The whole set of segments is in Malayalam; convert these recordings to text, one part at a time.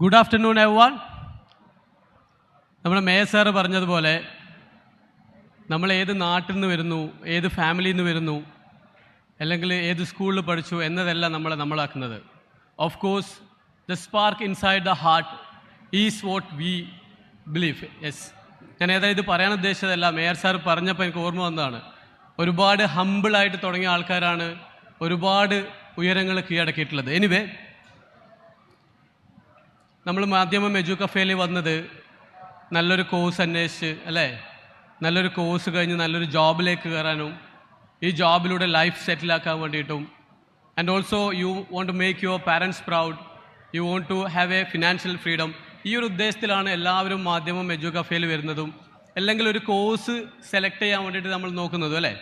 ഗുഡ് ആഫ്റ്റർനൂൺ എവ്വാൻ നമ്മുടെ മേയർ സാറ് പറഞ്ഞതുപോലെ നമ്മൾ ഏത് നാട്ടിൽ നിന്ന് വരുന്നു ഏത് ഫാമിലിയിൽ നിന്ന് വരുന്നു അല്ലെങ്കിൽ ഏത് സ്കൂളിൽ പഠിച്ചു എന്നതല്ല നമ്മളെ നമ്മളാക്കുന്നത്. Of course the spark inside the heart is what we believe yes ഞാൻ ഏതായാലും ഇത് പറയാൻ ഉദ്ദേശിച്ചതല്ല. മേയർ സാർ പറഞ്ഞപ്പോൾ എനിക്ക് ഓർമ്മ വന്നതാണ്. ഒരുപാട് ഹമ്പിളായിട്ട് തുടങ്ങിയ ആൾക്കാരാണ് ഒരുപാട് ഉയരങ്ങൾ കീഴടക്കിയിട്ടുള്ളത്. എനിവേ നമ്മൾ മാധ്യമം എജു കഫേയിൽ വന്നത് നല്ലൊരു കോഴ്സ് അന്വേഷിച്ച് അല്ലേ? നല്ലൊരു കോഴ്സ് കഴിഞ്ഞ് നല്ലൊരു ജോബിലേക്ക് കയറാനും ഈ ജോബിലൂടെ ലൈഫ് സെറ്റിൽ ആക്കാൻ വേണ്ടിയിട്ടും. And also you want to make your parents proud you want to have a financial freedom ഈ ഒരു ഉദ്ദേശത്തിലാണ് എല്ലാവരും മാധ്യമം എജു കഫേയിൽ വരുന്നതും. അല്ലെങ്കിൽ ഒരു കോഴ്സ് സെലക്ട് ചെയ്യാൻ വേണ്ടിയിട്ട് നമ്മൾ നോക്കുന്നതും അല്ലേ?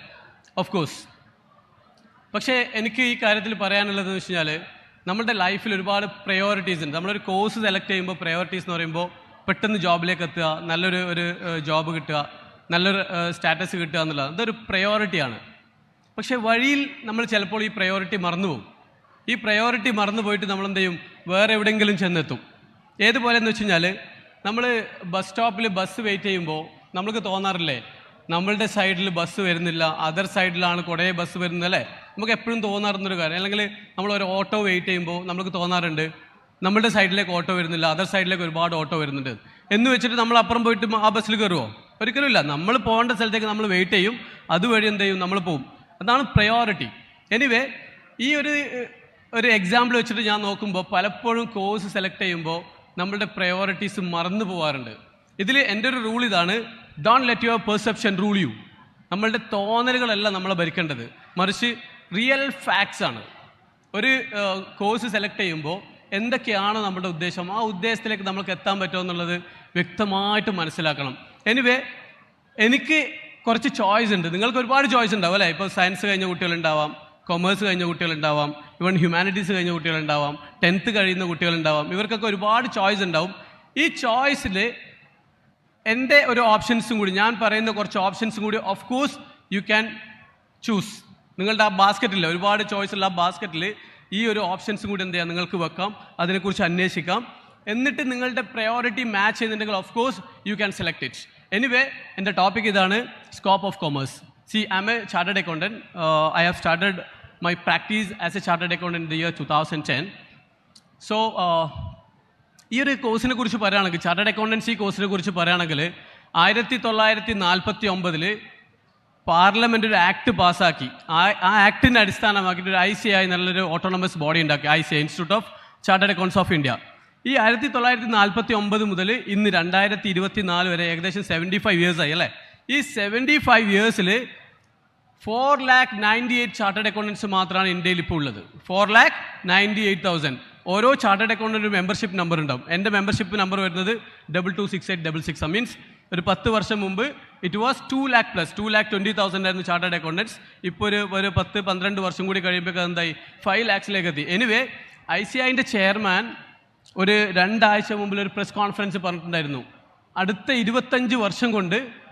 ഓഫ് കോഴ്സ് പക്ഷേ എനിക്ക് ഈ കാര്യത്തിൽ പറയാനുള്ളതെന്ന് വെച്ച് കഴിഞ്ഞാൽ നമ്മുടെ ലൈഫിൽ ഒരുപാട് പ്രയോറിറ്റീസ് ഉണ്ട്. നമ്മളൊരു കോഴ്സ് സെലക്ട് ചെയ്യുമ്പോൾ പ്രയോറിറ്റീസ് എന്ന് പറയുമ്പോൾ പെട്ടെന്ന് ജോബിലേക്ക് എത്തുക നല്ലൊരു ഒരു ജോബ് കിട്ടുക നല്ലൊരു സ്റ്റാറ്റസ് കിട്ടുക എന്നുള്ളത്. അതൊരു പ്രയോറിറ്റിയാണ് പക്ഷേ വഴിയിൽ നമ്മൾ ചിലപ്പോൾ ഈ പ്രയോറിറ്റി മറന്നുപോകും. ഈ പ്രയോറിറ്റി മറന്നു പോയിട്ട് നമ്മൾ എന്ത് ചെയ്യും? വേറെ എവിടെയെങ്കിലും ചെന്നെത്തും. ഏതുപോലെ എന്ന് വെച്ച് കഴിഞ്ഞാൽ നമ്മൾ ബസ് സ്റ്റോപ്പിൽ ബസ് വെയിറ്റ് ചെയ്യുമ്പോൾ നമ്മൾക്ക് തോന്നാറില്ലേ? നമ്മളുടെ സൈഡിൽ ബസ് വരുന്നില്ല അതർ സൈഡിലാണ് കുറേ ബസ് വരുന്നത് അല്ലേ? നമുക്ക് എപ്പോഴും തോന്നാറുന്നൊരു കാര്യം. അല്ലെങ്കിൽ നമ്മൾ ഒരു ഓട്ടോ വെയിറ്റ് ചെയ്യുമ്പോൾ നമുക്ക് തോന്നാറുണ്ട് നമ്മുടെ സൈഡിലേക്ക് ഓട്ടോ വരുന്നില്ല അതർ സൈഡിലേക്ക് ഒരുപാട് ഓട്ടോ വരുന്നുണ്ട്. എന്ന് വെച്ചിട്ട് നമ്മൾ അപ്പുറം പോയിട്ട് ആ ബസ്സിൽ കയറുമോ ഒരിക്കലുമില്ല നമ്മൾ പോകേണ്ട സ്ഥലത്തേക്ക് നമ്മൾ വെയിറ്റ് ചെയ്യും. അതുവഴി എന്ത് ചെയ്യും? നമ്മൾ പോവും. അതാണ് പ്രയോറിറ്റി എനിവേ ഈ ഒരു ഒരു എക്സാമ്പിൾ വെച്ചിട്ട് ഞാൻ നോക്കുമ്പോൾ പലപ്പോഴും കോഴ്സ് സെലക്ട് ചെയ്യുമ്പോൾ നമ്മളുടെ പ്രയോറിറ്റീസ് മറന്നു പോകാറുണ്ട് ഇതിൽ എന്റെ ഒരു റൂൾ ഇതാണ് don't let your perception rule you നമ്മളുടെ തോന്നലുകളല്ല നമ്മളെ ഭരിക്കേണ്ടത്. മറിച്ച് റിയൽ ഫാക്ട്സ് ആണ്. ഒരു കോഴ്സ് സെലക്ട് ചെയ്യുമ്പോൾ എന്തൊക്കെയാണ് നമ്മുടെ ഉദ്ദേശം? ആ ഉദ്ദേശത്തിലേക്ക് നമുക്ക് എത്താൻ പറ്റുമോ എന്നുള്ളത് വ്യക്തമായിട്ട് മനസ്സിലാക്കണം. എനിവേ എനിക്ക് കുറച്ച് ചോയ്സ് ഉണ്ട്. നിങ്ങൾക്ക് ഒരുപാട് ചോയ്സ് ഉണ്ടാവും അല്ലേ? ഇപ്പോൾ സയൻസ് കഴിഞ്ഞ കുട്ടികളുണ്ടാവാം കൊമേഴ്സ് കഴിഞ്ഞ കുട്ടികളുണ്ടാവാം ഇവൺ ഹ്യൂമാനിറ്റീസ് കഴിഞ്ഞ കുട്ടികളുണ്ടാവാം ടെൻത്ത് കഴിയുന്ന കുട്ടികളുണ്ടാവാം ഇവർക്കൊക്കെ ഒരുപാട് ചോയ്സ് ഉണ്ടാവും. ഈ ചോയ്സിൽ എന്റെ ഒരു ഓപ്ഷൻസും കൂടി ഞാൻ പറയുന്ന കുറച്ച് ഓപ്ഷൻസും കൂടി of course you can choose നിങ്ങളുടെ ആ ബാസ്ക്കറ്റിൽ ഒരുപാട് ചോയ്സ് ഉള്ള ആ ബാസ്ക്കറ്റിൽ ഈ ഒരു ഓപ്ഷൻസും കൂടി എന്ത് ചെയ്യാം? നിങ്ങൾക്ക് വെക്കാം. അതിനെക്കുറിച്ച് അന്വേഷിക്കാം. എന്നിട്ട് നിങ്ങളുടെ പ്രയോറിറ്റി മാച്ച് ചെയ്യുന്നുണ്ടെങ്കിൽ of course you can select it anyway എന്റെ ടോപ്പിക് ഇതാണ് scope of commerce see I am chartered accountant I have started my practice as a chartered accountant the year two thousand ten so ഈ ഒരു കോഴ്സിനെ കുറിച്ച് പറയുകയാണെങ്കിൽ ചാർട്ടേഡ് അക്കൗണ്ടൻസി കോഴ്സിനെ കുറിച്ച് പറയുകയാണെങ്കിൽ ആയിരത്തി തൊള്ളായിരത്തി നാൽപ്പത്തി ഒമ്പതിൽ പാർലമെന്റ് ഒരു ആക്ട് പാസ്സാക്കി. ആ ആ ആക്ടിനെ അടിസ്ഥാനമാക്കിയിട്ട് ഒരു ഐ സി ഐ നല്ലൊരു ഓട്ടോണമസ് ബോഡി ഉണ്ടാക്കി. I C I institute of chartered accounts of India ഈ ആയിരത്തി തൊള്ളായിരത്തി നാൽപ്പത്തി ഒമ്പത് മുതൽ ഇന്ന് രണ്ടായിരത്തി ഇരുപത്തി നാല് വരെ ഏകദേശം സെവന്റി ഫൈവ് ഇയേഴ്സ് ആയി അല്ലേ? ഈ seventy five ഇയേഴ്സിൽ four lakh ninety eight chartered accountants മാത്രമാണ് ഇന്ത്യയിൽ ഇപ്പോൾ ഉള്ളത്. Four lakh ninety eight thousand ഓരോ ചാർട്ടേഡ് അക്കൗണ്ടന്റ് മെമ്പർഷിപ്പ് നമ്പർ ഉണ്ടാവും. എന്റെ മെമ്പർഷിപ്പ് നമ്പർ വരുന്നത് double two six eight double six means ഒരു പത്ത് വർഷം മുമ്പ് it was two lakh plus two lakh twenty thousand ആയിരുന്നു ചാർട്ടേഡ് അക്കൗണ്ടൻസ് ഇപ്പോൾ ഒരു ഒരു പത്ത് പന്ത്രണ്ട് വർഷം കൂടി കഴിയുമ്പോൾ എന്തായി? ഫൈവ് ലാക്സിലേക്ക് എത്തി. എനിവേ ഐ സി ഐന്റെ ചെയർമാൻ ഒരു രണ്ടാഴ്ച മുമ്പിൽ ഒരു പ്രസ് കോൺഫറൻസ് പറഞ്ഞിട്ടുണ്ടായിരുന്നു. അടുത്ത ഇരുപത്തഞ്ച് വർഷം കൊണ്ട്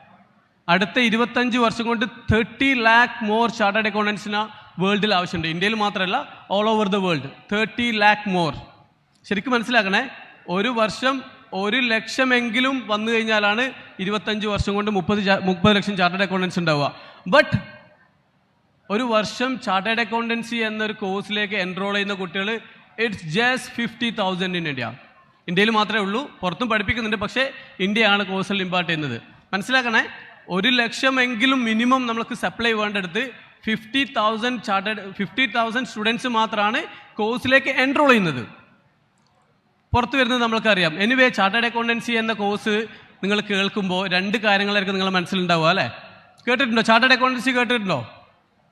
അടുത്ത ഇരുപത്തഞ്ച് വർഷം കൊണ്ട് തേർട്ടി ലാക്ക് മോർ ചാർട്ടേഡ് അക്കൗണ്ടൻസിന് വേൾഡിൽ ആവശ്യമുണ്ട്. ഇന്ത്യയിൽ മാത്രമല്ല all over the world thirty lakh more ശരിക്കും മനസ്സിലാക്കണേ? ഒരു വർഷം ഒരു ലക്ഷമെങ്കിലും വന്നു കഴിഞ്ഞാലാണ് ഇരുപത്തഞ്ച് വർഷം കൊണ്ട് മുപ്പത് മുപ്പത് ലക്ഷം ചാർട്ടേഡ് അക്കൗണ്ടൻസ് ഉണ്ടാവുക. ബട്ട് ഒരു വർഷം ചാർട്ടേഡ് അക്കൗണ്ടൻസി എന്നൊരു കോഴ്സിലേക്ക് എൻറോൾ ചെയ്യുന്ന കുട്ടികൾ it's just fifty thousand in India ഇന്ത്യയിൽ മാത്രമേ ഉള്ളൂ പുറത്തും പഠിപ്പിക്കുന്നുണ്ട് പക്ഷേ ഇന്ത്യയാണ് കോഴ്സിൽ ഇമ്പാർട്ട് ചെയ്യുന്നത്. മനസ്സിലാക്കണേ? ഒരു ലക്ഷമെങ്കിലും മിനിമം നമുക്ക് supply വേണ്ടടുത്ത് fifty thousand chartered fifty thousand students മാത്രമാണ് കോഴ്സിലേക്ക് എൻറോൾ ചെയ്യുന്നത്. പുറത്ത് വരുന്നത് നമ്മൾക്കറിയാം. എനിവേ ചാർട്ടേഡ് അക്കൗണ്ടൻസി എന്ന കോഴ്സ് നിങ്ങൾ കേൾക്കുമ്പോൾ രണ്ട് കാര്യങ്ങളായിരിക്കും നിങ്ങളുടെ മനസ്സിലുണ്ടാവുക അല്ലേ? കേട്ടിട്ടുണ്ടോ? ചാർട്ടേഡ് അക്കൗണ്ടൻസി കേട്ടിട്ടുണ്ടോ?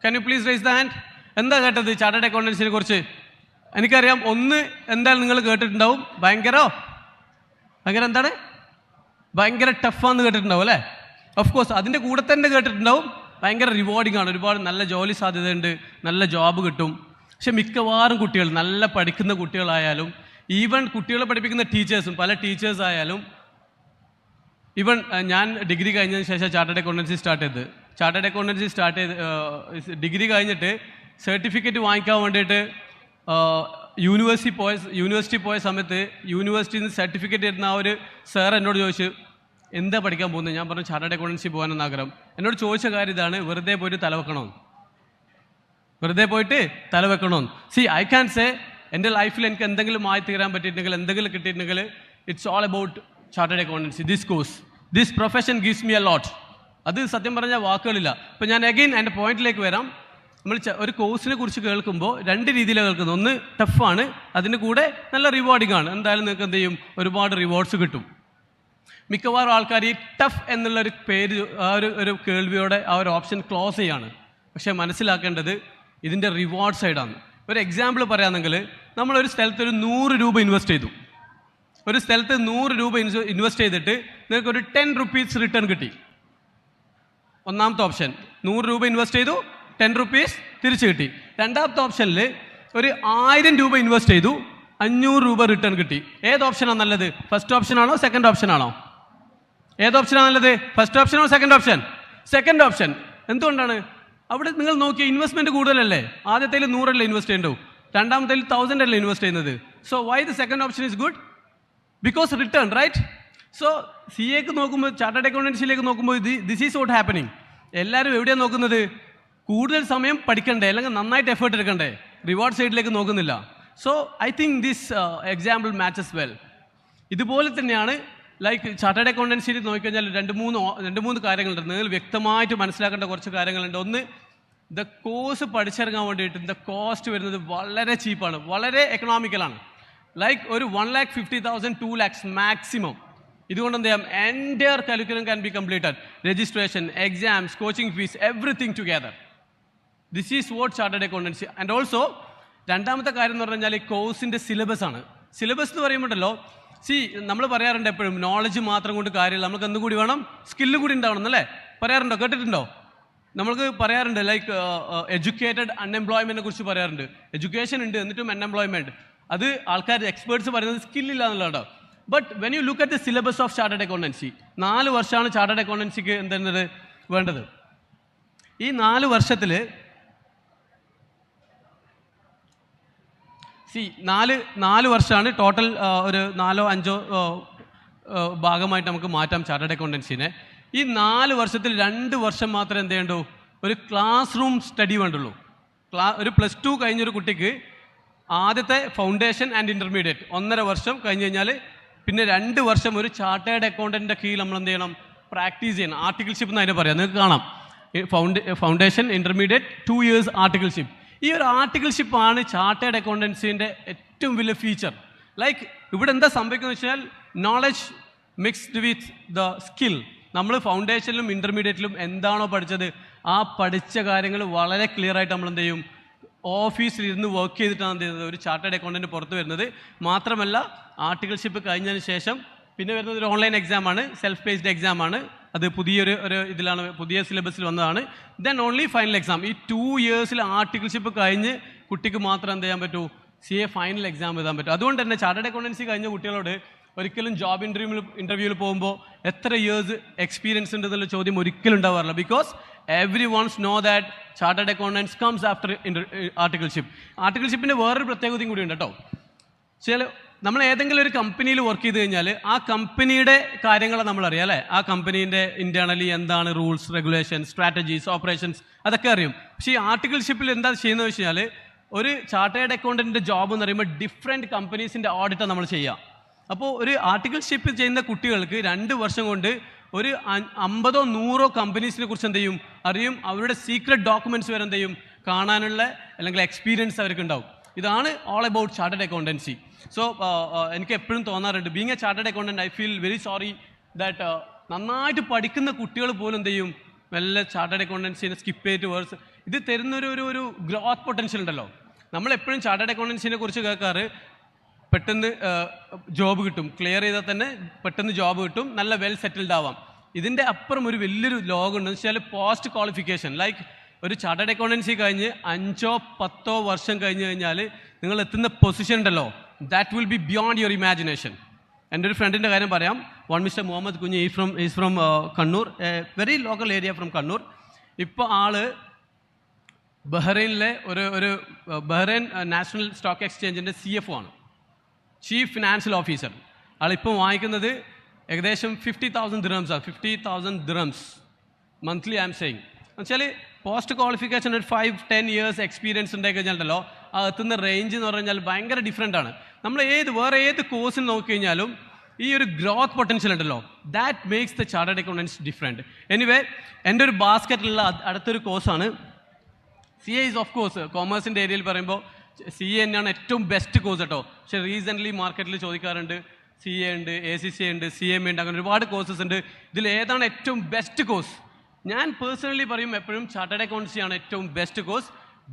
Can you please raise the hand എന്താ കേട്ടത് ചാർട്ടേഡ് അക്കൗണ്ടൻസിനെ കുറിച്ച്? എനിക്കറിയാം ഒന്ന് എന്തായാലും നിങ്ങൾ കേട്ടിട്ടുണ്ടാവും. ഭയങ്കരോ? ഭയങ്കര എന്താണ്? ഭയങ്കര ടഫാന്ന് കേട്ടിട്ടുണ്ടാവും അല്ലേ? ഓഫ് കോഴ്സ് അതിന്റെ കൂടെ തന്നെ കേട്ടിട്ടുണ്ടാവും. ഭയങ്കര റിവാർഡിംഗ് ആണ്. ഒരുപാട് നല്ല ജോലി സാധ്യതയുണ്ട്. നല്ല ജോബ് കിട്ടും. പക്ഷെ മിക്കവാറും കുട്ടികൾ നല്ല പഠിക്കുന്ന കുട്ടികളായാലും ഈവൻ കുട്ടികളെ പഠിപ്പിക്കുന്ന ടീച്ചേഴ്സും പല ടീച്ചേഴ്സ് ആയാലും ഈവൻ ഞാൻ ഡിഗ്രി കഴിഞ്ഞതിന് ശേഷം ചാർട്ടേഡ് അക്കൗണ്ടൻസി സ്റ്റാർട്ട് ചെയ്ത്. ചാർട്ടേഡ് അക്കൗണ്ടൻസി സ്റ്റാർട്ട് ചെയ്ത് ഡിഗ്രി കഴിഞ്ഞിട്ട് സർട്ടിഫിക്കറ്റ് വാങ്ങിക്കാൻ വേണ്ടിയിട്ട് യൂണിവേഴ്സിറ്റി പോയ യൂണിവേഴ്സിറ്റി പോയ സമയത്ത് യൂണിവേഴ്സിറ്റിയിൽ നിന്ന് സർട്ടിഫിക്കറ്റ് തരുന്ന ആ ഒരു സാർ എന്നോട് ചോദിച്ചു എന്താ പഠിക്കാൻ പോകുന്നത്? ഞാൻ പറഞ്ഞു ചാർട്ടേഡ് അക്കൗണ്ടൻസി പോകാനെന്ന് ആഗ്രഹം. എന്നോട് ചോദിച്ച കാര്യം ഇതാണ് വെറുതെ പോയിട്ട് തലവെക്കണമെന്ന് വെറുതെ പോയിട്ട് തലവെക്കണമെന്ന് സി ഐ ക്യാൻ സേ എന്റെ ലൈഫിൽ എനിക്ക് എന്തെങ്കിലും ആയി തീരാൻ പറ്റിയിട്ടുണ്ടെങ്കിൽ എന്തെങ്കിലും കിട്ടിയിട്ടുണ്ടെങ്കിൽ it's all about chartered accountancy this course this profession gives me a lot അത് സത്യം പറഞ്ഞാൽ വാക്കുകളില്ല. ഇപ്പം ഞാൻ അഗെയിൻ എന്റെ പോയിന്റിലേക്ക് വരാം. നമ്മൾ ഒരു കോഴ്സിനെ കുറിച്ച് കേൾക്കുമ്പോൾ രണ്ട് രീതിയിലാണ് കേൾക്കുന്നത്. ഒന്ന് ടഫാണ് അതിന് കൂടെ നല്ല റിവാർഡിംഗ് ആണ്. എന്തായാലും നിങ്ങൾക്ക് എന്ത് ചെയ്യും? ഒരുപാട് റിവാർഡ്സ് കിട്ടും. മിക്കവാറും ആൾക്കാർ ഈ ടഫ് എന്നുള്ള ഒരു പേര് ആ ഒരു ഒരു കേൾവിയോടെ ആ ഒരു ഓപ്ഷൻ ക്ലോസ് ചെയ്യാണ്. പക്ഷേ മനസ്സിലാക്കേണ്ടത് ഇതിന്റെ റിവാർഡ് സൈഡാണ് ഒരു എക്സാമ്പിൾ പറയുകയാണെങ്കിൽ നമ്മളൊരു സ്ഥലത്ത് ഒരു നൂറ് രൂപ ഇൻവെസ്റ്റ് ചെയ്തു. ഒരു സ്ഥലത്ത് നൂറ് രൂപ ഇൻവെസ്റ്റ് ചെയ്തിട്ട് നിങ്ങൾക്ക് ഒരു ടെൻ റുപ്പീസ് റിട്ടേൺ കിട്ടി. ഒന്നാമത്തെ ഓപ്ഷൻ നൂറ് രൂപ ഇൻവെസ്റ്റ് ചെയ്തു ടെൻ റുപ്പീസ് തിരിച്ചു കിട്ടി. രണ്ടാമത്തെ ഓപ്ഷനിൽ ഒരു ആയിരം രൂപ ഇൻവെസ്റ്റ് ചെയ്തു അഞ്ഞൂറ് രൂപ റിട്ടേൺ കിട്ടി. ഏത് ഓപ്ഷനാണ് നല്ലത്? ഫസ്റ്റ് ഓപ്ഷൻ ആണോ സെക്കൻഡ് ഓപ്ഷൻ ആണോ? ഏത് ഓപ്ഷനാണ് നല്ലത്? ഫസ്റ്റ് ഓപ്ഷൻ ആണോ സെക്കൻഡ് ഓപ്ഷൻ സെക്കൻഡ് ഓപ്ഷൻ എന്തുകൊണ്ടാണ്? അവിടെ നിങ്ങൾ നോക്കിയ ഇൻവെസ്റ്റ്മെന്റ് കൂടുതലല്ലേ? ആദ്യത്തേൽ നൂറല്ലേ ഇൻവെസ്റ്റ് ചെയ്യേണ്ടു? രണ്ടാമത്തേൽ തൗസൻഡ് അല്ലേ ഇൻവെസ്റ്റ് ചെയ്യുന്നത് so why the second option is good because return right so C എക്ക് നോക്കുമ്പോൾ ചാർട്ടേഡ് അക്കൗണ്ടൻസിയിലേക്ക് നോക്കുമ്പോൾ ഇത് ദിസ് ഈസ് വോട്ട് ഹാപ്പനിങ് എല്ലാവരും എവിടെയാണ് നോക്കുന്നത്? കൂടുതൽ സമയം പഠിക്കണ്ടേ? അല്ലെങ്കിൽ നന്നായിട്ട് എഫേർട്ട് എടുക്കണ്ടേ? റിവാർഡ് സൈഡിലേക്ക് നോക്കുന്നില്ല. So I think this example matches well ഇതുപോലെ തന്നെയാണ് ലൈക്ക് ചാർട്ടേഡ് അക്കൗണ്ടൻസിയിൽ നോക്കിക്കഴിഞ്ഞാൽ രണ്ട് മൂന്ന് രണ്ട് മൂന്ന് കാര്യങ്ങളുണ്ട്. നിങ്ങൾ വ്യക്തമായിട്ട് മനസ്സിലാക്കേണ്ട കുറച്ച് കാര്യങ്ങളുണ്ട്. ഒന്ന് ദ കോഴ്സ് പഠിച്ചിറങ്ങാൻ വേണ്ടിയിട്ട് ദ കോസ്റ്റ് വരുന്നത് വളരെ ചീപ്പാണ് വളരെ എക്കണോമിക്കലാണ് ലൈക്ക് ഒരു one lakh fifty thousand two lakhs maximum ഇതുകൊണ്ട് എന്ത് ചെയ്യാം? എന്റെ curriculum can be completed registration exams coaching fees everything together this is what chartered accountancy and also രണ്ടാമത്തെ കാര്യം എന്ന് പറഞ്ഞു കഴിഞ്ഞാൽ ഈ കോഴ്സിന്റെ സിലബസ് ആണ്. സിലബസ് എന്ന് പറയുമ്പോഴല്ലോ സി നമ്മൾ പറയാറുണ്ട് എപ്പോഴും നോളജ് മാത്രം കൊണ്ട് കാര്യമില്ല. നമുക്ക് എന്തും കൂടി വേണം? സ്കില്ലും കൂടി ഉണ്ടാവണം അല്ലേ? പറയാറുണ്ടോ? കേട്ടിട്ടുണ്ടോ? നമ്മൾക്ക് പറയാറുണ്ട് ലൈക്ക് എഡ്യൂക്കേറ്റഡ് അൺഎംപ്ലോയ്മെന്റിനെ കുറിച്ച് പറയാറുണ്ട്. എഡ്യൂക്കേഷൻ ഉണ്ട് എന്നിട്ടും അൺഎംപ്ലോയ്മെന്റ് അത് ആൾക്കാർ എക്സ്പേർട്സ് പറയുന്നത് സ്കില്ലില്ല എന്നുള്ളതാണ് but when you look at the syllabus of chartered accountancy നാല് വർഷമാണ് ചാർട്ടേഡ് അക്കൗണ്ടൻസിക്ക് എന്തെന്നത്? വേണ്ടത്. ഈ നാല് വർഷത്തിൽ സി നാല് നാല് വർഷമാണ് ടോട്ടൽ ഒരു നാലോ അഞ്ചോ ഭാഗമായിട്ട് നമുക്ക് മാറ്റാം ചാർട്ടേഡ് അക്കൗണ്ടൻസിനെ ഈ നാല് വർഷത്തിൽ രണ്ട് വർഷം മാത്രം എന്ത് ചെയ്യണ്ടൂ? ഒരു ക്ലാസ് റൂം സ്റ്റഡി വേണ്ടുള്ളൂ. ക്ലാ ഒരു പ്ലസ് ടു കഴിഞ്ഞൊരു കുട്ടിക്ക് ആദ്യത്തെ ഫൗണ്ടേഷൻ ആൻഡ് ഇന്റർമീഡിയറ്റ് ഒന്നര വർഷം കഴിഞ്ഞ് കഴിഞ്ഞാൽ പിന്നെ രണ്ട് വർഷം ഒരു ചാർട്ടേഡ് അക്കൗണ്ടന്റിന്റെ കീഴിൽ നമ്മൾ എന്ത് ചെയ്യണം? പ്രാക്ടീസ് ചെയ്യണം. ആർട്ടിക്കിൾഷിപ്പ് എന്ന് അതിനെ പറയാം. നിങ്ങൾക്ക് കാണാം. Found foundation intermediate two years articleship ഈ ഒരു ആണ് ചാർട്ടേഡ് അക്കൗണ്ടൻസിന്റെ ഏറ്റവും വലിയ ഫീച്ചർ ലൈക്ക് ഇവിടെ എന്താ സംഭവിക്കുന്നത് വെച്ചാൽ knowledge mixed with the skill നമ്മൾ ഫൗണ്ടേഷനിലും ഇന്റർമീഡിയറ്റിലും എന്താണോ പഠിച്ചത് ആ പഠിച്ച കാര്യങ്ങൾ വളരെ ക്ലിയർ ആയിട്ട് നമ്മൾ എന്ത് ചെയ്യും? ഓഫീസിൽ ഇരുന്ന് വർക്ക് ചെയ്തിട്ടാണ് എന്ത് ചെയ്യുന്നത് ഒരു ചാർട്ടേഡ് അക്കൗണ്ടന്റ് പുറത്ത് വരുന്നത്. മാത്രമല്ല ആർട്ടിക്കിൾഷിപ്പ് കഴിഞ്ഞതിന് ശേഷം പിന്നെ വരുന്നത് ഒരു ഓൺലൈൻ എക്സാമാണ് സെൽഫ് ബേസ്ഡ് എക്സാമാണ് അത് പുതിയൊരു ഒരു ഇതിലാണ് പുതിയ സിലബസിൽ വന്നതാണ്. ദെൻ ഓൺലി ഫൈനൽ എക്സാം ഈ ടു ഇയേഴ്സിൽ ആർട്ടിക്കിൾഷിപ്പ് കഴിഞ്ഞ് കുട്ടിക്ക് മാത്രം എന്ത് ചെയ്യാൻ പറ്റൂ? സി എ ഫൈനൽ എക്സാം എഴുതാൻ പറ്റും. അതുകൊണ്ട് തന്നെ ചാർട്ടേഡ് അക്കൗണ്ടൻസി കഴിഞ്ഞ കുട്ടികളോട് ഒരിക്കലും ജോബ് ഇന്റർവ്യൂവിൽ ഇന്റർവ്യൂവിൽ പോകുമ്പോൾ എത്ര ഇയേഴ്സ് എക്സ്പീരിയൻസ് ഉണ്ട് എന്നുള്ള ചോദ്യം ഒരിക്കലും ഉണ്ടാവാറില്ല. Because every ones know that chartered accountants comes after articleship ആർട്ടിക്കിൾഷിപ്പിന്റെ വേറൊരു പ്രത്യേകതയും കൂടി ഉണ്ട് കേട്ടോ. ചില നമ്മൾ ഏതെങ്കിലും ഒരു കമ്പനിയിൽ വർക്ക് ചെയ്ത് കഴിഞ്ഞാൽ ആ കമ്പനിയുടെ കാര്യങ്ങൾ നമ്മൾ അറിയാം അല്ലേ? ആ കമ്പനീന്റെ ഇന്റേർണലി എന്താണ് റൂൾസ് റെഗുലേഷൻ സ്ട്രാറ്റജീസ് ഓപ്പറേഷൻസ് അതൊക്കെ അറിയും. പക്ഷേ ഈ ആർട്ടിക്കിൾഷിപ്പിൽ എന്താ ചെയ്യുന്നത് വെച്ച് കഴിഞ്ഞാൽ ഒരു ചാർട്ടേഡ് അക്കൗണ്ടന്റിന്റെ ജോബ് എന്ന് പറയുമ്പോൾ ഡിഫറെന്റ് കമ്പനീസിന്റെ ഓഡിറ്റ് നമ്മൾ ചെയ്യാം അപ്പോൾ ഒരു ആർട്ടിക്കിൾഷിപ്പ് ചെയ്യുന്ന കുട്ടികൾക്ക് രണ്ട് വർഷം കൊണ്ട് ഒരു അമ്പതോ നൂറോ കമ്പനീസിനെ കുറിച്ച് എന്ത് ചെയ്യും? അറിയും. അവരുടെ സീക്രട്ട് ഡോക്യുമെന്റ്സ് വരെ എന്ത് ചെയ്യും? കാണാനുള്ള അല്ലെങ്കിൽ എക്സ്പീരിയൻസ് അവർക്ക് ഉണ്ടാവും. ഇതാണ് all about chartered accountancy so എനിക്ക് എപ്പോഴും തോന്നാറുണ്ട്. Being a chartered accountant I feel very sorry that നന്നായിട്ട് പഠിക്കുന്ന കുട്ടികൾ പോലും എന്ത് ചെയ്യും? മെല്ലെ ചാർട്ടേഡ് അക്കൗണ്ടൻസിനെ സ്കിപ്പ് ചെയ്തിട്ട് വേഴ്സ് ഇത് തരുന്നൊരു ഒരു ഒരു ഗ്രോത്ത് പൊട്ടൻഷ്യൽ ഉണ്ടല്ലോ. നമ്മൾ എപ്പോഴും ചാർട്ടേഡ് അക്കൗണ്ടൻസിനെ കുറിച്ച് കേൾക്കാറ്. പെട്ടെന്ന് ജോബ് കിട്ടും. ക്ലിയർ ചെയ്താൽ തന്നെ പെട്ടെന്ന് ജോബ് കിട്ടും. നല്ല വെൽ സെറ്റിൽഡ് ആവാം. ഇതിന്റെ അപ്പുറം ഒരു വലിയൊരു ലോകം ഉണ്ടെന്ന് വെച്ചാൽ പോസ്റ്റ് ക്വാളിഫിക്കേഷൻ ലൈക്ക് ഒരു ചാർട്ടേഡ് അക്കൗണ്ടൻസി കഴിഞ്ഞ് അഞ്ചോ പത്തോ വർഷം കഴിഞ്ഞ് കഴിഞ്ഞാൽ നിങ്ങൾ എത്തുന്ന പൊസിഷൻ ഉണ്ടല്ലോ. That will be beyond your imagination എന്റെ ഒരു ഫ്രണ്ടിന്റെ കാര്യം പറയാം. വൺ മിസ്റ്റർ മുഹമ്മദ് കുഞ്ഞ് ഈ from is from Kannur a very local area from Kannur ഇപ്പോൾ ആൾ ബഹ്റൈനിലെ ഒരു ഒരു ബഹ്റൈൻ നാഷണൽ സ്റ്റോക്ക് എക്സ്ചേഞ്ചിന്റെ സി എഫ് ആണ്. ചീഫ് ഫിനാൻഷ്യൽ ഓഫീസർ ആളിപ്പോൾ വാങ്ങിക്കുന്നത് ഏകദേശം fifty thousand ദിറംസാണ് fifty thousand dirhams monthly I'm saying എന്നുവെച്ചാൽ പോസ്റ്റ് ക്വാളിഫിക്കേഷൻ ഒരു ഫൈവ് ടെൻ ഇയേഴ്സ് എക്സ്പീരിയൻസ് ഉണ്ടായി കഴിഞ്ഞാലോ ആ എത്തുന്ന റേഞ്ച് എന്ന് പറഞ്ഞാൽ ഭയങ്കര ഡിഫറെന്റ് ആണ്. നമ്മൾ ഏത് വേറെ ഏത് കോഴ്സിൽ നോക്കിക്കഴിഞ്ഞാലും ഈ ഒരു ഗ്രോത്ത് പൊട്ടൻഷ്യൽ ഉണ്ടല്ലോ that makes the chartered accountants different anyway എന്റെ ഒരു ബാസ്ക്കറ്റിലുള്ള അടുത്തൊരു കോഴ്സാണ് C A is of course കോമേഴ്സിന്റെ ഏരിയയിൽ പറയുമ്പോൾ സി എ തന്നെയാണ് ഏറ്റവും ബെസ്റ്റ് കോഴ്സ് കേട്ടോ. പക്ഷേ റീസെന്റ്ലി മാർക്കറ്റിൽ ചോദിക്കാറുണ്ട് സി എ ഉണ്ട് എ സി സി ഉണ്ട് സി എം ഉണ്ട് അങ്ങനെ ഒരുപാട് കോഴ്സസ് ഉണ്ട്. ഇതിൽ ഏതാണ് ഏറ്റവും ബെസ്റ്റ് കോഴ്സ് ഞാൻ പേഴ്സണലി പറയും എപ്പോഴും ചാർട്ടേഡ് അക്കൗണ്ട്സി ആണ് ഏറ്റവും best course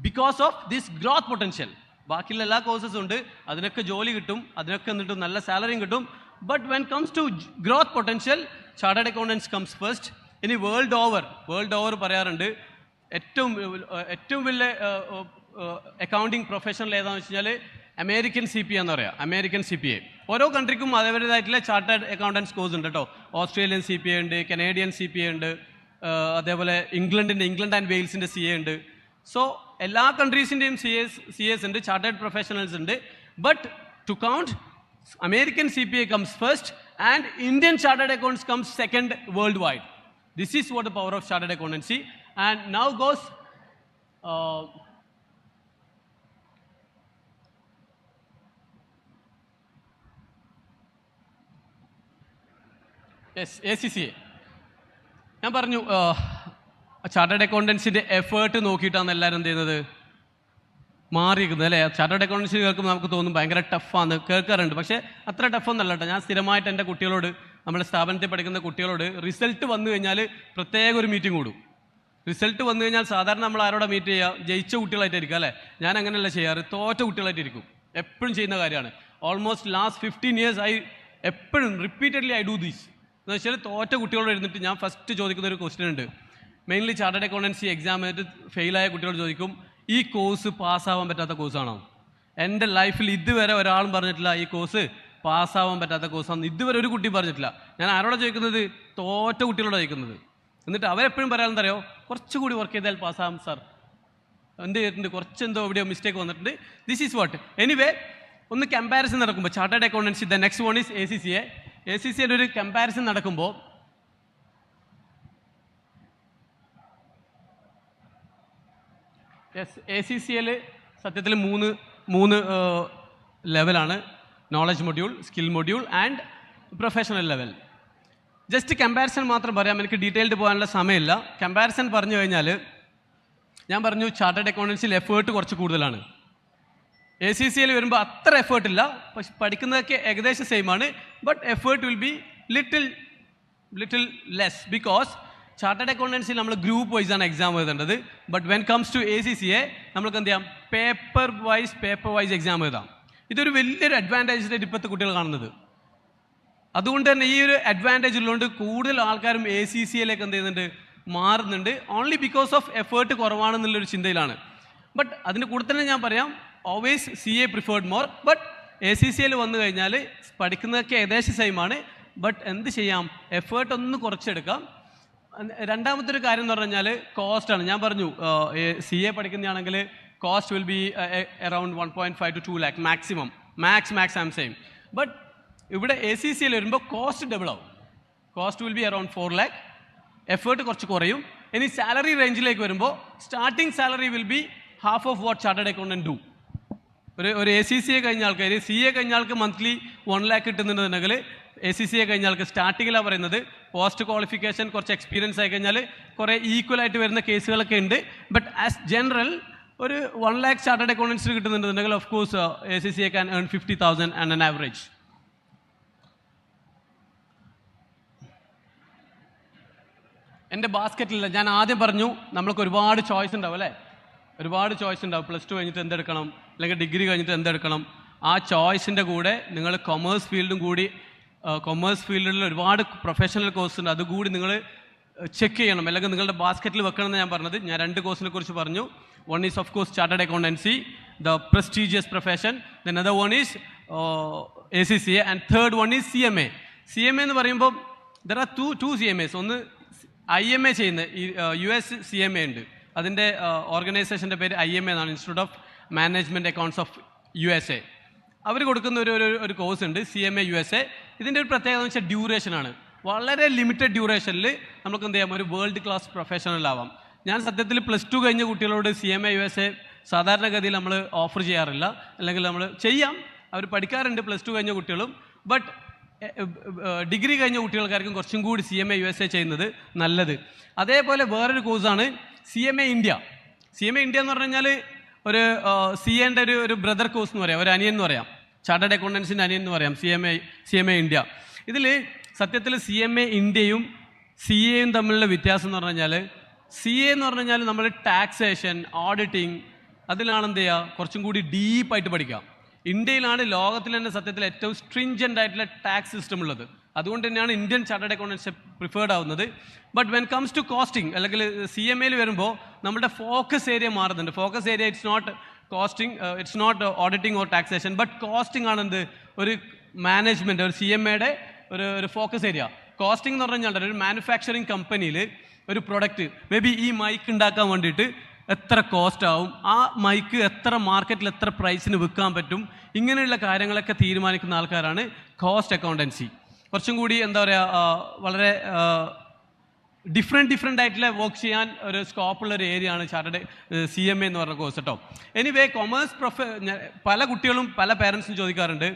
because of this growth potential ബാക്കിയുള്ള എല്ലാ കോഴ്സസ് ഉണ്ട്. അതിനൊക്കെ ജോലി കിട്ടും. അതിനൊക്കെ എന്നിട്ട് നല്ല സാലറിയും കിട്ടും. But when comes to growth potential chartered accountants comes first ഇനി വേൾഡ് ഓവർ വേൾഡ് ഓവർ പറയാറുണ്ട്. ഏറ്റവും ഏറ്റവും വലിയ അക്കൗണ്ടിങ് പ്രൊഫഷണൽ ഏതാണെന്ന് വെച്ച് കഴിഞ്ഞാൽ അമേരിക്കൻ സി പി എന്ന് പറയാം. അമേരിക്കൻ സി പി എ ഓരോ കൺട്രിക്കും അതേപോലെതായിട്ടുള്ള ചാർട്ടേഡ് അക്കൗണ്ടൻസ് കോഴ്സ് ഉണ്ട് കേട്ടോ. ഓസ്ട്രേലിയൻ സി പി എ ഉണ്ട് കനേഡിയൻ സി പി എ ഉണ്ട്. അതേപോലെ ഇംഗ്ലണ്ടിന്റെ ഇംഗ്ലണ്ട് ആൻഡ് വെയിൽസിന്റെ സി എ ഉണ്ട്. സോ എല്ലാ കൺട്രീസിന്റെയും സി എസ് സി എസ് ഉണ്ട് ചാർട്ടേഡ് പ്രൊഫഷണൽസ് ഉണ്ട്. But to count American C P I comes first and Indian chartered accounts comes second world wide this is what the power of chartered accountancy and now goes yes A C C A ഞാൻ പറഞ്ഞു ചാർട്ടേഡ് അക്കൗണ്ടൻസിന്റെ എഫേർട്ട് നോക്കിയിട്ടാണ് എല്ലാവരും എന്ത് ചെയ്യുന്നത്? മാറിയിരിക്കുന്നത് അല്ലേ? ചാർട്ടേഡ് അക്കൗണ്ടൻസി കേൾക്കുമ്പോൾ നമുക്ക് തോന്നും ഭയങ്കര ടഫാണ് കേൾക്കാറുണ്ട്. പക്ഷേ അത്ര ടഫൊന്നല്ല കേട്ടോ. ഞാൻ സ്ഥിരമായിട്ട് എന്റെ കുട്ടികളോട് നമ്മുടെ സ്ഥാപനത്തിൽ പഠിക്കുന്ന കുട്ടികളോട് റിസൾട്ട് വന്നു കഴിഞ്ഞാൽ പ്രത്യേക ഒരു മീറ്റിംഗ് കൂടും. റിസൾട്ട് വന്നു കഴിഞ്ഞാൽ സാധാരണ നമ്മൾ ആരോടെ മീറ്റ് ചെയ്യുക? ജയിച്ച കുട്ടികളായിട്ടായിരിക്കും അല്ലേ? ഞാൻ അങ്ങനെയല്ല ചെയ്യാറ്. തോറ്റ കുട്ടികളായിട്ടിരിക്കും എപ്പോഴും ചെയ്യുന്ന കാര്യമാണ്. Almost last fifteen years I എപ്പോഴും റിപ്പീറ്റഡ്ലി ഐ ഡു ദീസ് എന്ന് വെച്ചാൽ തോറ്റ കുട്ടികളോട് ഇരുന്നിട്ട് ഞാൻ ഫസ്റ്റ് ചോദിക്കുന്ന ഒരു ക്വസ്റ്റ്യൻ ഉണ്ട്. മെയിൻലി ചാർട്ടേഡ് അക്കൗണ്ടൻസി എക്സാം ആയിട്ട് ഫെയിലായ കുട്ടികളോട് ചോദിക്കും ഈ കോഴ്സ് പാസ്സാവാൻ പറ്റാത്ത കോഴ്സാണോ എന്റെ ലൈഫിൽ ഇതുവരെ ഒരാളും പറഞ്ഞിട്ടില്ല ഈ കോഴ്സ് പാസ്സാവാൻ പറ്റാത്ത കോഴ്സാണ് ഇതുവരെ ഒരു കുട്ടി പറഞ്ഞിട്ടില്ല. ഞാൻ ആരോടാ ചോദിക്കുന്നത്? തോറ്റ കുട്ടികളോട് ചോദിക്കുന്നത്. എന്നിട്ട് അവരെപ്പോഴും പറയാനെന്തറിയോ കുറച്ചുകൂടി വർക്ക് ചെയ്താൽ പാസ്സാകും സാർ എന്ത് ചെയ്തിട്ടുണ്ട്? കുറച്ച് എന്തോ എവിടെയോ മിസ്റ്റേക്ക് വന്നിട്ടുണ്ട്. ദിസ് ഈസ് വാട്ട് എനിവേ ഒന്ന് കമ്പാരിസൺ നടക്കുമ്പോൾ chartered accountancy the next one is A C C A A C സിയുടെ ഒരു കമ്പാരിസൺ നടക്കുമ്പോൾ yes A C C L സത്യത്തിൽ മൂന്ന് മൂന്ന് ലെവലാണ് knowledge module skill module and professional level just comparison മാത്രം പറയാം. എനിക്ക് ഡീറ്റെയിൽഡ് പോകാനുള്ള സമയമില്ല. കമ്പാരിസൺ പറഞ്ഞു കഴിഞ്ഞാൽ ഞാൻ പറഞ്ഞു ചാർട്ടേഡ് അക്കൗണ്ടൻസിൽ എഫേർട്ട് കുറച്ച് കൂടുതലാണ്. എ സി സിയിൽ വരുമ്പോൾ അത്ര എഫേർട്ട് ഇല്ല. പക്ഷെ പഠിക്കുന്നതൊക്കെ ഏകദേശം സെയിം ആണ്. But effort will be little little less because chartered അക്കൗണ്ടൻസിൽ നമ്മൾ ഗ്രൂപ്പ് വൈസ് ആണ് എക്സാം എഴുതേണ്ടത്. But when comes to A C C A നമുക്ക് എന്ത് ചെയ്യാം? Paper wise paper wise exam എഴുതാം. ഇതൊരു വലിയൊരു അഡ്വാന്റേജ് ഇപ്പോഴത്തെ കുട്ടികൾ കാണുന്നത്. അതുകൊണ്ട് തന്നെ ഈ ഒരു അഡ്വാന്റേജ് ഉള്ളതുകൊണ്ട് കൂടുതൽ ആൾക്കാരും എ സി സി എയിലേക്ക് എന്ത് ചെയ്യുന്നുണ്ട്? മാറുന്നുണ്ട്. ഓൺലി ബിക്കോസ് ഓഫ് എഫേർട്ട് കുറവാണെന്നുള്ളൊരു ചിന്തയിലാണ്. ബട്ട് അതിന്റെ കൂടെ തന്നെ ഞാൻ പറയാം always C A preferred more but A C C വന്നു കഴിഞ്ഞാൽ പഠിക്കുന്നതൊക്കെ ഏകദേശം സെയിമാണ് ബട്ട് എന്ത് ചെയ്യാം? എഫേർട്ട് ഒന്ന് കുറച്ചെടുക്കാം. രണ്ടാമത്തെ ഒരു കാര്യം എന്ന് പറഞ്ഞാൽ കോസ്റ്റ് ആണ്. ഞാൻ പറഞ്ഞു C A പഠിക്കുന്നതാണെങ്കിൽ cost will be around one point five two two lakh maximum max max am same but ഇവിടെ എ സി സിയിൽ വരുമ്പോൾ കോസ്റ്റ് ഡബിൾ ആവും. Cost will be around four lakh effort കുറച്ച് കുറയും. ഇനി സാലറി റേഞ്ചിലേക്ക് വരുമ്പോൾ starting salary will be half of what chartered accountant do ഒരു ഒരു എ സി സി എ കഴിഞ്ഞ ആൾക്കാർ സി എ കഴിഞ്ഞ ആൾക്ക് മന്ത്ലി വൺ ലാക്ക് കിട്ടുന്നുണ്ടെങ്കിൽ എ സി സി എ കഴിഞ്ഞ ആൾക്ക് സ്റ്റാർട്ടിങ്ങിലാണ് പറയുന്നത്. പോസ്റ്റ് ക്വാളിഫിക്കേഷൻ കുറച്ച് എക്സ്പീരിയൻസ് ആയി കഴിഞ്ഞാൽ കുറേ ഈക്വൽ ആയിട്ട് വരുന്ന കേസുകളൊക്കെ ഉണ്ട്. ബട്ട് ആസ് ജനറൽ ഒരു വൺ ലാക്ക് ചാർട്ടേഡ് അക്കൗണ്ടൻസിന് കിട്ടുന്നുണ്ടെങ്കിൽ of course A C C A can earn fifty thousand and an average എന്റെ ബാസ്ക്കറ്റിൽ ഞാൻ ആദ്യം പറഞ്ഞു നമ്മൾക്ക് ഒരുപാട് ചോയ്സ് ഉണ്ടാവും അല്ലേ? ഒരുപാട് ചോയ്സ് ഉണ്ടാവും. പ്ലസ് ടു കഴിഞ്ഞിട്ട് എന്തെടുക്കണം? അല്ലെങ്കിൽ ഡിഗ്രി കഴിഞ്ഞിട്ട് എന്തെടുക്കണം? ആ ചോയ്സിന്റെ കൂടെ നിങ്ങൾ കൊമേഴ്സ് ഫീൽഡും കൂടി കൊമേഴ്സ് ഫീൽഡിൽ ഒരുപാട് പ്രൊഫഷണൽ കോഴ്സ് ഉണ്ട്. അതുകൂടി നിങ്ങൾ ചെക്ക് ചെയ്യണം. അല്ലെങ്കിൽ നിങ്ങളുടെ ബാസ്ക്കറ്റിൽ വെക്കണമെന്ന് ഞാൻ പറഞ്ഞത്. ഞാൻ രണ്ട് കോഴ്സിനെ കുറിച്ച് പറഞ്ഞു. One is of course chartered accountancy the prestigious profession then other one is A C C A and third one is C M A C M A എന്ന് പറയുമ്പോൾ there are two two C M S ഒന്ന് ഐ എം എ ചെയ്യുന്ന U S C M A ഉണ്ട്. അതിന്റെ ഓർഗനൈസേഷന്റെ പേര് ഐ എം എ എന്നാണ്. Institute of management accounts of U S A അവർ കൊടുക്കുന്ന ഒരു ഒരു കോഴ്സ് ഉണ്ട് C M A U S A ഇതിന്റെ ഒരു പ്രത്യേകത എന്ന് വെച്ചാൽ ഡ്യൂറേഷനാണ് വളരെ ലിമിറ്റഡ് ഡ്യൂറേഷനിൽ നമുക്ക് എന്ത് ചെയ്യാം? ഒരു വേൾഡ് ക്ലാസ് പ്രൊഫഷണൽ ആവാം. ഞാൻ സത്യത്തിൽ പ്ലസ് ടു കഴിഞ്ഞ കുട്ടികളോട് C M A U S A സാധാരണഗതിയിൽ നമ്മൾ ഓഫർ ചെയ്യാറില്ല. അല്ലെങ്കിൽ നമ്മൾ ചെയ്യാം. അവർ പഠിക്കാറുണ്ട് പ്ലസ് ടു കഴിഞ്ഞ കുട്ടികളും. ബട്ട് ഡിഗ്രി കഴിഞ്ഞ കുട്ടികൾക്കായിരിക്കും കുറച്ചും കൂടി C M A U S A ചെയ്യുന്നത് നല്ലത്. അതേപോലെ വേറൊരു കോഴ്സാണ് C M A India C M A India എന്ന് പറഞ്ഞു കഴിഞ്ഞാൽ ഒരു സി എന്റെ ഒരു ഒരു ബ്രദർ കോഴ്സ് എന്ന് പറയാം. ഒരു അനിയൻ എന്ന് പറയാം. ചാർട്ടേഡ് അക്കൗണ്ടൻസിന്റെ അനിയൻ എന്ന് പറയാം. C M A C M A India ഇതിൽ സത്യത്തിൽ സി എം എ ഇന്ത്യയും സി എയും തമ്മിലുള്ള വ്യത്യാസം എന്ന് പറഞ്ഞു കഴിഞ്ഞാൽ സി എ എന്ന് പറഞ്ഞു കഴിഞ്ഞാൽ നമ്മൾ ടാക്സേഷൻ ഓഡിറ്റിംഗ് അതിലാണ് എന്ത് ചെയ്യുക? കുറച്ചും കൂടി ഡീപ്പായിട്ട് പഠിക്കാം ഇന്ത്യയിലാണ് ലോകത്തിൽ തന്നെ സത്യത്തിൽ ഏറ്റവും സ്ട്രിഞ്ചന്റ് ആയിട്ടുള്ള ടാക്സ് സിസ്റ്റം ഉള്ളത്. അതുകൊണ്ട് തന്നെയാണ് ഇന്ത്യൻ ചാർട്ടേഡ് അക്കൗണ്ടൻസ് പ്രിഫേർഡ് ആവുന്നത്. But when comes to costing അല്ലെങ്കിൽ സി എം എയിൽ വരുമ്പോൾ നമ്മുടെ ഫോക്കസ് ഏരിയ മാറുന്നുണ്ട്. Focus area it's not costing it's not auditing or taxation but costing ആണ് എന്ത്? ഒരു മാനേജ്മെന്റ് ഒരു സി എം എയുടെ ഒരു ഒരു ഫോക്കസ് ഏരിയ കോസ്റ്റിംഗ് എന്ന് പറഞ്ഞു കഴിഞ്ഞാൽ ഒരു മാനുഫാക്ചറിങ് കമ്പനിയിൽ ഒരു പ്രൊഡക്റ്റ് മേ ബി ഈ മൈക്ക് ഉണ്ടാക്കാൻ വേണ്ടിയിട്ട് എത്ര കോസ്റ്റ് ആവും? ആ മൈക്ക് എത്ര മാർക്കറ്റിൽ എത്ര പ്രൈസിന് വിൽക്കാൻ പറ്റും? ഇങ്ങനെയുള്ള കാര്യങ്ങളൊക്കെ തീരുമാനിക്കുന്ന ആൾക്കാരാണ് കോസ്റ്റ് അക്കൗണ്ടൻസി കുറച്ചും കൂടി എന്താ പറയുക വളരെ ഡിഫറെന്റ് ഡിഫറെന്റ് ആയിട്ടുള്ള വർക്ക് ചെയ്യാൻ ഒരു സ്കോപ്പുള്ള ഒരു ഏരിയ ആണ് ചാർട്ടേഡ് സി എം എ എന്ന് പറഞ്ഞ കോഴ്സ് കേട്ടോ എനിവേ കൊമേഴ്സ് പ്രൊഫ പല കുട്ടികളും പല പേരൻസും ചോദിക്കാറുണ്ട്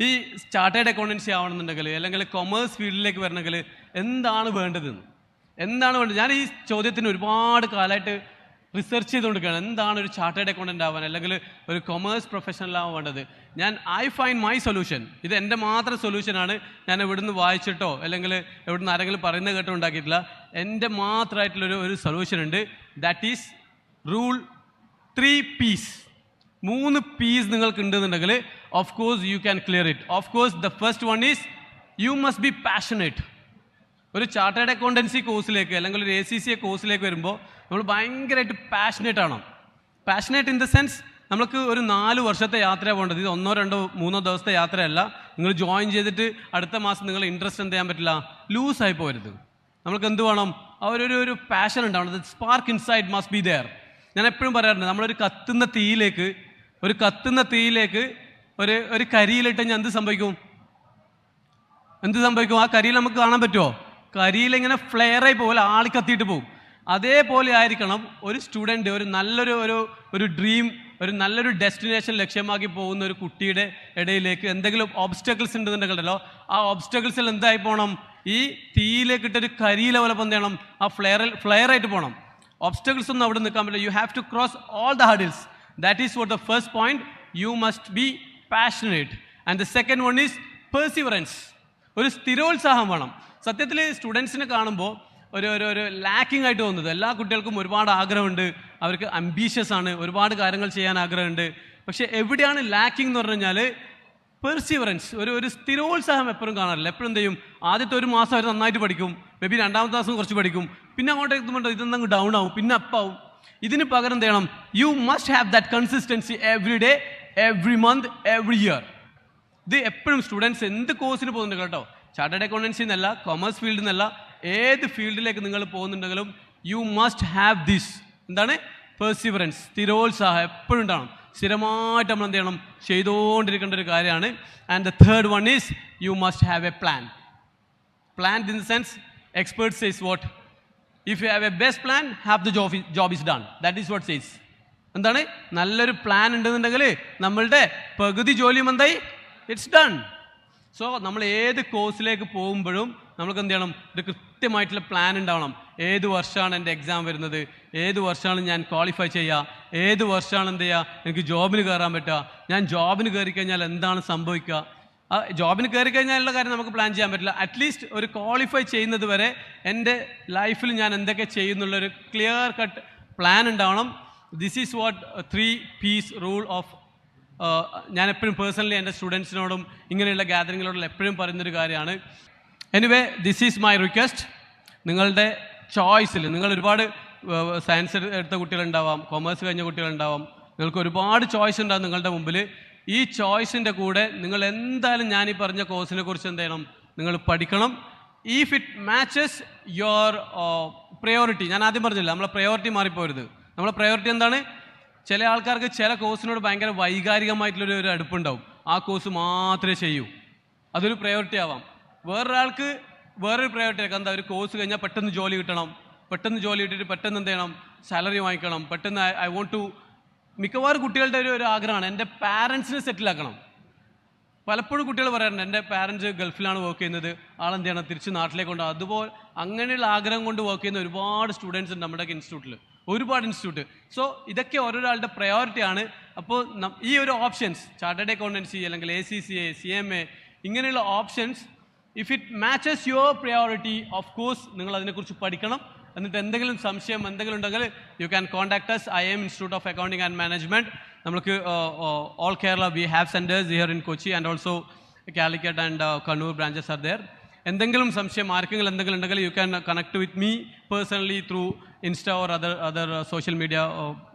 ഈ ചാർട്ടേഡ് അക്കൗണ്ടൻസി ആവണമെന്നുണ്ടെങ്കിൽ അല്ലെങ്കിൽ കൊമേഴ്സ് ഫീൽഡിലേക്ക് വരണമെങ്കിൽ എന്താണ് വേണ്ടതെന്ന്? എന്താണ് വേണ്ടത്? ഞാൻ ഈ ചോദ്യത്തിന് ഒരുപാട് കാലമായിട്ട് റിസർച്ച് ചെയ്തുകൊണ്ടിരിക്കുകയാണ് എന്താണ് ഒരു ചാർട്ടേഡ് അക്കൗണ്ടന്റ് ആവാൻ അല്ലെങ്കിൽ ഒരു കൊമേഴ്സ് പ്രൊഫഷണൽ ആവാൻ വേണ്ടത്? ഞാൻ ഐ ഫൈൻഡ് മൈ സൊല്യൂഷൻ ഇത് എന്റെ മാത്രം സൊല്യൂഷനാണ് ഞാൻ എവിടുന്ന് വായിച്ചിട്ടോ അല്ലെങ്കിൽ എവിടുന്ന് ആരെങ്കിലും പറയുന്ന കേട്ടോ ഉണ്ടാക്കിയിട്ടില്ല. എന്റെ മാത്രമായിട്ടുള്ളൊരു ഒരു സൊല്യൂഷൻ ഉണ്ട്. That is rule three piece മൂന്ന് പീസ് നിങ്ങൾക്ക് ഉണ്ടെന്നുണ്ടെങ്കിൽ of course you can clear it of course the first one is you must be passionate ഒരു ചാർട്ടേഡ് അക്കൗണ്ടൻസി കോഴ്സിലേക്ക് അല്ലെങ്കിൽ ഒരു എ സി സി എ കോഴ്സിലേക്ക് വരുമ്പോൾ നമ്മൾ ഭയങ്കരമായിട്ട് പാഷനേറ്റ് ആണോ. പാഷനേറ്റ് ഇൻ ദ സെൻസ് നമുക്ക് ഒരു നാല് വർഷത്തെ യാത്ര പോകേണ്ടത്. ഇത് ഒന്നോ രണ്ടോ മൂന്നോ ദിവസത്തെ യാത്രയല്ല. നിങ്ങൾ ജോയിൻ ചെയ്തിട്ട് അടുത്ത മാസം നിങ്ങൾ ഇൻട്രസ്റ്റ് എന്ത് ചെയ്യാൻ പറ്റില്ല? ലൂസായി പോരുത് നമുക്ക് എന്ത് വേണം? ആ ഒരു ഒരു- പാഷൻ ഉണ്ടാവണം. Spark inside must be there ഞാൻ എപ്പോഴും പറയാറുണ്ട് നമ്മളൊരു കത്തുന്ന തീയിലേക്ക് ഒരു കത്തുന്ന തീയിലേക്ക് ഒരു ഒരു കരിയിലിട്ട് ഞാൻ എന്ത് സംഭവിക്കും? എന്ത് സംഭവിക്കും? ആ കരിയിൽ നമുക്ക് കാണാൻ പറ്റുമോ കരിയിൽ ഇങ്ങനെ ഫ്ലെയറായി പോലെ ആളി കത്തിയിട്ട് പോകും. അതേപോലെ ആയിരിക്കണം ഒരു സ്റ്റുഡന്റ് ഒരു നല്ലൊരു ഒരു ഒരു ഡ്രീം ഒരു നല്ലൊരു ഡെസ്റ്റിനേഷൻ ലക്ഷ്യമാക്കി പോകുന്ന ഒരു കുട്ടിയുടെ ഇടയിലേക്ക് എന്തെങ്കിലും ഓബ്സ്റ്റക്കിൾസ് ഉണ്ടെന്നുണ്ടെങ്കിലോ ആ ഓബ്സ്റ്റക്കിൾസിൽ എന്തായി പോകണം ഈ തീയിലേക്ക് ഇട്ടൊരു കരിയിലെ പോലെ എന്ത് ചെയ്യണം? ആ ഫ്ലെയറിൽ ഫ്ലെയറായിട്ട് പോകണം ഓബ്സ്റ്റക്കിൾസ് ഒന്നും അവിടെ നിൽക്കാൻ പറ്റില്ല. You have to cross all the hurdles that is for the first point you must be passionate and the second one is perseverance ഒരു സ്ഥിരോത്സാഹം വേണം. സത്യത്തിൽ സ്റ്റുഡൻസിനെ കാണുമ്പോൾ ഒരു ഒരു ഒരു ലാക്കിംഗ് ആയിട്ട് തോന്നുന്നത്. എല്ലാ കുട്ടികൾക്കും ഒരുപാട് ആഗ്രഹമുണ്ട്. അവർക്ക് അംബീഷ്യസ് ആണ്. ഒരുപാട് കാര്യങ്ങൾ ചെയ്യാൻ ആഗ്രഹമുണ്ട്. പക്ഷേ എവിടെയാണ് ലാക്കിംഗ് എന്ന് പറഞ്ഞു കഴിഞ്ഞാൽ പെർസിവറൻസ് ഒരു ഒരു സ്ഥിരോത്സാഹം എപ്പോഴും കാണാറില്ല. എപ്പോഴും എന്ത് ചെയ്യും? ആദ്യത്തെ ഒരു മാസം അവർ നന്നായിട്ട് പഠിക്കും. മേ ബി രണ്ടാമത്തെ മാസം കുറച്ച് പഠിക്കും. പിന്നെ അങ്ങോട്ടേക്ക് എത്തുമ്പോൾ ഇതെന്തെങ്കിലും ഡൗൺ ആവും. പിന്നെ അപ്പാവും ഇതിന് പകരം എന്ത് ചെയ്യണം? You must have that consistency every day every month every year ഇത് എപ്പോഴും സ്റ്റുഡൻസ് എന്ത് കോഴ്സിന് പോകുന്നുണ്ട് കേട്ടോ? ചാർട്ടേഡ് അക്കൗണ്ടൻസി എന്നല്ല കൊമേഴ്സ് ഫീൽഡിൽ നിന്നല്ല ഏത് ഫീൽഡിലേക്ക് നിങ്ങൾ പോകുന്നുണ്ടെങ്കിലും യു മസ്റ്റ് ഹാവ് ദിസ് എന്താണ്? പെർസിവറൻസ് സ്ഥിരോത്സാഹം എപ്പോഴും ഉണ്ടാവണം. സ്ഥിരമായിട്ട് നമ്മൾ എന്ത് ചെയ്യണം? ചെയ്തുകൊണ്ടിരിക്കേണ്ട ഒരു കാര്യമാണ്. And the third one is you must have a plan plan in sense expert says what if you have a best plan have the job job is done that is what says എന്താണ്? നല്ലൊരു പ്ലാൻ ഉണ്ടെന്നുണ്ടെങ്കിൽ നമ്മളുടെ പകുതി ജോലിയും എന്തായി? ഇറ്റ്സ് ഡൺ സോ നമ്മൾ ഏത് കോഴ്സിലേക്ക് പോകുമ്പോഴും നമുക്ക് എന്ത് ചെയ്യണം ഒരു കൃത്യമായിട്ടുള്ള പ്ലാൻ ഉണ്ടാവണം. ഏത് വർഷമാണ് എന്റെ എക്സാം വരുന്നത്? ഏത് വർഷമാണ് ഞാൻ ക്വാളിഫൈ ചെയ്യുക ഏത് വർഷമാണ് എന്ത് ചെയ്യുക എനിക്ക് ജോബിന് കയറാൻ പറ്റുക. ഞാൻ ജോബിന് കയറി കഴിഞ്ഞാൽ എന്താണ് സംഭവിക്കുക? ആ ജോബിന് കയറി കഴിഞ്ഞാലുള്ള കാര്യം നമുക്ക് പ്ലാൻ ചെയ്യാൻ പറ്റില്ല. അറ്റ്ലീസ്റ്റ് ഒരു ക്വാളിഫൈ ചെയ്യുന്നത് വരെ എന്റെ ലൈഫിൽ ഞാൻ എന്തൊക്കെ ചെയ്യുന്നുള്ളൊരു ക്ലിയർ കട്ട് പ്ലാൻ ഉണ്ടാവണം. This is what three piece rule of ഞാൻ എപ്പോഴും പേഴ്സണലി എന്റെ സ്റ്റുഡൻസിനോടും ഇങ്ങനെയുള്ള ഗ്യാതറിങ്ങിനോടും എപ്പോഴും പറയുന്നൊരു കാര്യമാണ്. Anyway this is my request നിങ്ങളുടെ ചോയ്സിൽ നിങ്ങൾ ഒരുപാട് സയൻസ് എടുത്ത കുട്ടികളുണ്ടാവാം കൊമേഴ്സ് കഴിഞ്ഞ കുട്ടികളുണ്ടാവാം. നിങ്ങൾക്ക് ഒരുപാട് ചോയ്സ് ഉണ്ടാവും നിങ്ങളുടെ മുമ്പിൽ ഈ ചോയ്സിന്റെ കൂടെ നിങ്ങൾ എന്തായാലും ഞാൻ ഈ പറഞ്ഞ കോഴ്സിനെ കുറിച്ച് എന്ത് ചെയ്യണം? നിങ്ങൾ പഠിക്കണം. If it matches your priority ഞാൻ ആദ്യം പറഞ്ഞില്ല നമ്മളെ പ്രയോറിറ്റി മാറിപ്പോരുത്. നമ്മളെ പ്രയോറിറ്റി എന്താണ്? ചില ആൾക്കാർക്ക് ചില കോഴ്സിനോട് ഭയങ്കര വൈകാരികമായിട്ടുള്ളൊരു ഒരു അടുപ്പുണ്ടാവും. ആ കോഴ്സ് മാത്രമേ ചെയ്യൂ. അതൊരു പ്രയോറിറ്റി ആവാം. വേറൊരാൾക്ക് വേറൊരു പ്രയോറിറ്റി എന്താ ഒരു കോഴ്സ് കഴിഞ്ഞാൽ പെട്ടെന്ന് ജോലി കിട്ടണം. പെട്ടെന്ന് ജോലി കിട്ടിയിട്ട് പെട്ടെന്ന് എന്ത് ചെയ്യണം? സാലറി വാങ്ങിക്കണം. പെട്ടെന്ന് ഐ വോണ്ട് ടു മിക്കവാറും കുട്ടികളുടെ ഒരു ഒരു ആഗ്രഹമാണ്. എന്റെ പാരൻസിനെ സെറ്റിലാക്കണം പലപ്പോഴും കുട്ടികൾ പറയാറുണ്ട് എന്റെ പാരൻസ് ഗൾഫിലാണ് വർക്ക് ചെയ്യുന്നത്. ആളെന്ത് ചെയ്യണം? തിരിച്ച് നാട്ടിലേക്ക് കൊണ്ട് അതുപോലെ അങ്ങനെയുള്ള ആഗ്രഹം കൊണ്ട് വർക്ക് ചെയ്യുന്ന ഒരുപാട് സ്റ്റുഡൻസ് ഉണ്ട് നമ്മുടെ ഇൻസ്റ്റിറ്റ്യൂട്ടിൽ ഒരുപാട് ഇൻസ്റ്റിറ്റ്യൂട്ട് സോ ഇതൊക്കെ ഓരോരാളുടെ പ്രയോറിറ്റിയാണ് അപ്പോൾ ഈ ഒരു ഓപ്ഷൻസ് ചാർട്ടേഡ് അക്കൗണ്ടൻസി അല്ലെങ്കിൽ A C C A C M A ഇങ്ങനെയുള്ള options if it matches your priority of course നിങ്ങൾ അതിനെക്കുറിച്ച് പഠിക്കണം. എന്നിട്ട് എന്തെങ്കിലും സംശയം എന്തെങ്കിലും ഉണ്ടെങ്കിൽ you can contact us I M institute of accounting and management നമുക്ക് all Kerala we have centers here in Kochi and also Calicut and Kannur branches are there എന്തെങ്കിലും സംശയം ആർക്കെങ്കിലും എന്തെങ്കിലും ഉണ്ടെങ്കിൽ you can connect with me personally through insta or other other social media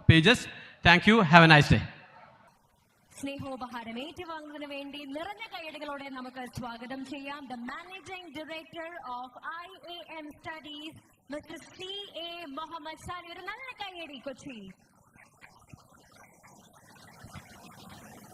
pages thank you have a nice day സ്നേഹോപഹാരം ഏറ്റുവാങ്ങുന്നതിന് വേണ്ടി നിറഞ്ഞ കൈയടികളോടെ നമുക്ക് സ്വാഗതം ചെയ്യാം. The managing director of I A M studies mister C A Muhammad Sali ഒരു നല്ല കൈയടി കൊച്ചി.